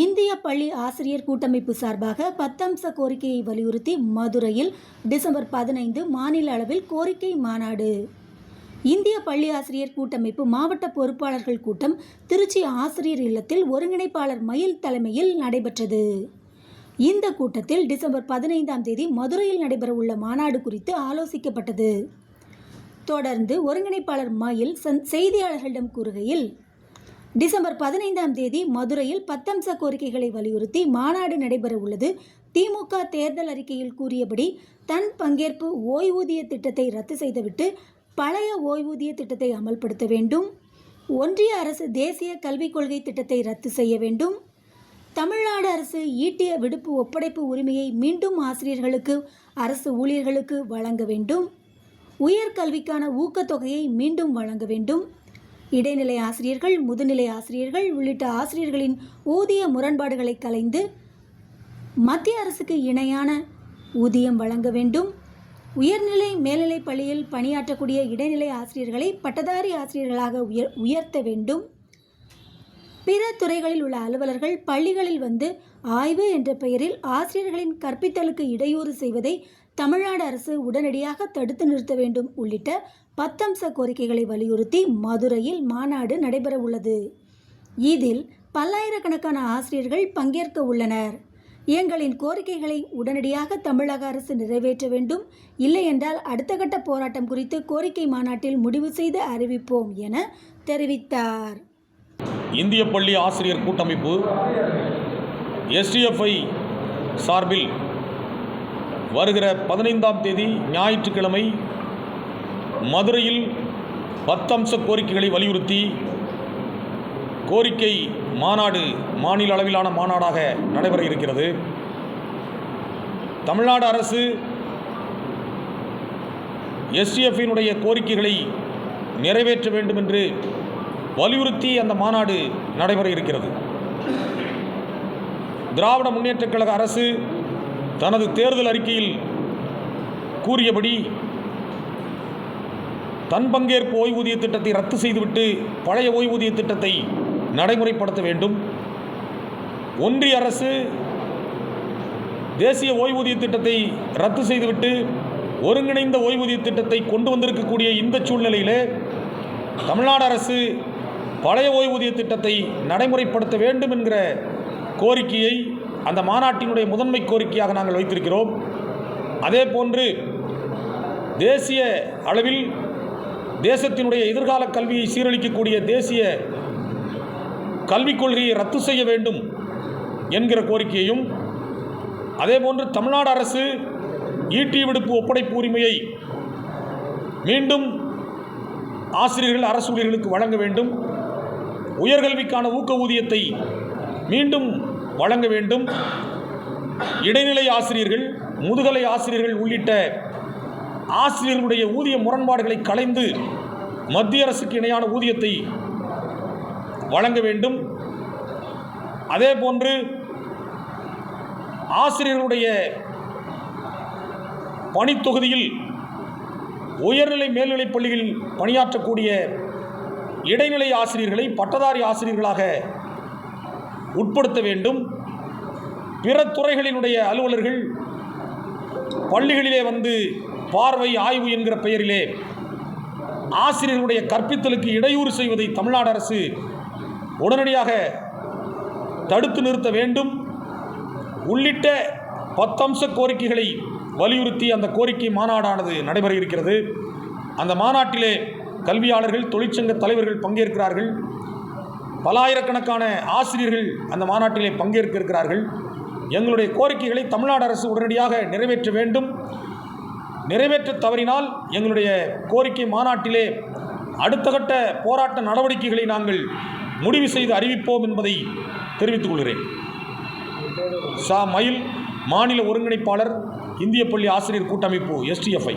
இந்திய பள்ளி ஆசிரியர் கூட்டமைப்பு சார்பாக பத்தம்ச கோரிக்கையை வலியுறுத்தி மதுரையில் டிசம்பர் பதினைந்து மாநில அளவில் கோரிக்கை மாநாடு. இந்திய பள்ளி ஆசிரியர் கூட்டமைப்பு மாவட்ட பொறுப்பாளர்கள் கூட்டம் திருச்சி ஆசிரியர் இல்லத்தில் ஒருங்கிணைப்பாளர் மயில் தலைமையில் நடைபெற்றது. இந்த கூட்டத்தில் டிசம்பர் பதினைந்தாம் தேதி மதுரையில் நடைபெறவுள்ள மாநாடு குறித்து ஆலோசிக்கப்பட்டது. தொடர்ந்து ஒருங்கிணைப்பாளர் மயில் செய்தியாளர்களிடம் கூறுகையில் டிசம்பர் பதினைந்தாம் தேதி மதுரையில் பத்தம்ச கோரிக்கைகளை வலியுறுத்தி மாநாடு நடைபெற உள்ளது திமுக தேர்தல் அறிக்கையில் கூறியபடி தன் பங்கேற்பு ஓய்வூதிய திட்டத்தை ரத்து செய்துவிட்டு பழைய ஓய்வூதிய திட்டத்தை அமல்படுத்த வேண்டும். ஒன்றிய அரசு தேசிய கல்விக் கொள்கை திட்டத்தை ரத்து செய்ய வேண்டும். தமிழ்நாடு அரசு ஈட்டிய விடுப்பு ஒப்படைப்பு உரிமையை மீண்டும் ஆசிரியர்களுக்கு அரசு ஊழியர்களுக்கு வழங்க வேண்டும். உயர்கல்விக்கான ஊக்கத்தொகையை மீண்டும் வழங்க வேண்டும். இடைநிலை ஆசிரியர்கள் முதுநிலை ஆசிரியர்கள் உள்ளிட்ட ஆசிரியர்களின் ஊதிய முரண்பாடுகளை கலைந்து மத்திய அரசுக்கு இணையான ஊதியம் வழங்க வேண்டும். உயர்நிலை மேல்நிலை பள்ளியில் பணியாற்றக்கூடிய இடைநிலை ஆசிரியர்களை பட்டதாரி ஆசிரியர்களாக உயர் உயர்த்த வேண்டும். பிற துறைகளில் உள்ள அலுவலர்கள் பள்ளிகளில் வந்து ஆய்வு என்ற பெயரில் ஆசிரியர்களின் கற்பித்தலுக்கு இடையூறு செய்வதை தமிழ்நாடு அரசு உடனடியாக தடுத்து நிறுத்த வேண்டும் உள்ளிட்ட பத்தம்ச கோரிக்கைகளை வலியுறுத்தி மதுரையில் மாநாடு நடைபெற உள்ளது. இதில் பல்லாயிரக்கணக்கான ஆசிரியர்கள் பங்கேற்க உள்ளனர். எங்களின் கோரிக்கைகளை உடனடியாக தமிழக அரசு நிறைவேற்ற வேண்டும். இல்லையென்றால் அடுத்த கட்ட போராட்டம் குறித்து கோரிக்கை மாநாட்டில் முடிவு செய்து அறிவிப்போம் என தெரிவித்தார். இந்திய பள்ளி ஆசிரியர் கூட்டமைப்பு எஸ்டிஎஃப்ஐ சார்பில் வருகிற பதினைந்தாம் தேதி ஞாயிற்றுக்கிழமை மதுரையில் பத்தம்ச கோரிக்கைகளை வலியுறுத்தி கோரிக்கை மாநாடு மாநில அளவிலான மாநாடாக நடைபெற இருக்கிறது. தமிழ்நாடு அரசு எஸ்டிஎஃபினுடைய கோரிக்கைகளை நிறைவேற்ற வேண்டும் என்று வலியுறுத்தி அந்த மாநாடு நடைபெற இருக்கிறது. திராவிட முன்னேற்றக் கழக அரசு தனது தேர்தல் அறிக்கையில் கூறியபடி தன் பங்கேற்பு ஓய்வூதிய திட்டத்தை ரத்து செய்துவிட்டு பழைய ஓய்வூதிய திட்டத்தை நடைமுறைப்படுத்த வேண்டும். ஒன்றிய அரசு தேசிய ஓய்வூதிய திட்டத்தை ரத்து செய்துவிட்டு ஒருங்கிணைந்த ஓய்வூதிய திட்டத்தை கொண்டு வந்திருக்கக்கூடிய இந்த சூழ்நிலையிலே தமிழ்நாடு அரசு பழைய ஓய்வூதிய திட்டத்தை நடைமுறைப்படுத்த வேண்டும் என்கிற கோரிக்கையை அந்த மாநாட்டினுடைய முதன்மை கோரிக்கையாக நாங்கள் வைத்திருக்கிறோம். அதே போன்று தேசிய அளவில் தேசத்தினுடைய எதிர்கால கல்வியை சீரழிக்கக்கூடிய தேசிய கல்விக் கொள்கையை ரத்து செய்ய வேண்டும் என்கிற கோரிக்கையையும் அதேபோன்று தமிழ்நாடு அரசு ஈட்டி விடுப்பு ஒப்படைப்பு உரிமையை மீண்டும் ஆசிரியர்கள் அரசு ஊழியர்களுக்கு வழங்க வேண்டும். உயர்கல்விக்கான ஊக்க ஊதியத்தை மீண்டும் வழங்க வேண்டும். இடைநிலை ஆசிரியர்கள் முதுகலை ஆசிரியர்கள் உள்ளிட்ட ஆசிரியர்களுடைய ஊதிய முரண்பாடுகளை களைந்து மத்திய அரசுக்கு இணையான ஊதியத்தை வழங்க வேண்டும். அதே போன்று ஆசிரியர்களுடைய பணித்தொகுதியில் உயர்நிலை மேல்நிலைப் பள்ளிகளில் பணியாற்றக்கூடிய இடைநிலை ஆசிரியர்களை பட்டதாரி ஆசிரியர்களாக உட்படுத்த வேண்டும். பிற துறைகளினுடைய அலுவலர்கள் பள்ளிகளிலே வந்து பார்வை ஆய்வு என்கிற பெயரிலே ஆசிரியர்களுடைய கற்பித்தலுக்கு இடையூறு செய்வதை தமிழ்நாடு அரசு உடனடியாக தடுத்து நிறுத்த வேண்டும். உள்ளிட்ட பத்தம்ச கோரிக்கைகளை வலியுறுத்தி அந்த கோரிக்கை மாநாடானது நடைபெற இருக்கிறது. அந்த மாநாட்டிலே கல்வியாளர்கள் தொழிற்சங்க தலைவர்கள் பங்கேற்கிறார்கள். பலாயிரக்கணக்கான ஆசிரியர்கள் அந்த மாநாட்டிலே பங்கேற்க இருக்கிறார்கள் எங்களுடைய கோரிக்கைகளை தமிழ்நாடு அரசு உடனடியாக நிறைவேற்ற வேண்டும். நிறைவேற்ற தவறினால் எங்களுடைய கோரிக்கை மாநாட்டிலே அடுத்த கட்ட போராட்ட நடவடிக்கைகளை நாங்கள் முடிவு செய்து அறிவிப்போம் என்பதை தெரிவித்துக் கொள்கிறேன். சா. மயில் மாநில ஒருங்கிணைப்பாளர் இந்திய பள்ளி ஆசிரியர் கூட்டமைப்பு எஸ்டிஎஃப்ஐ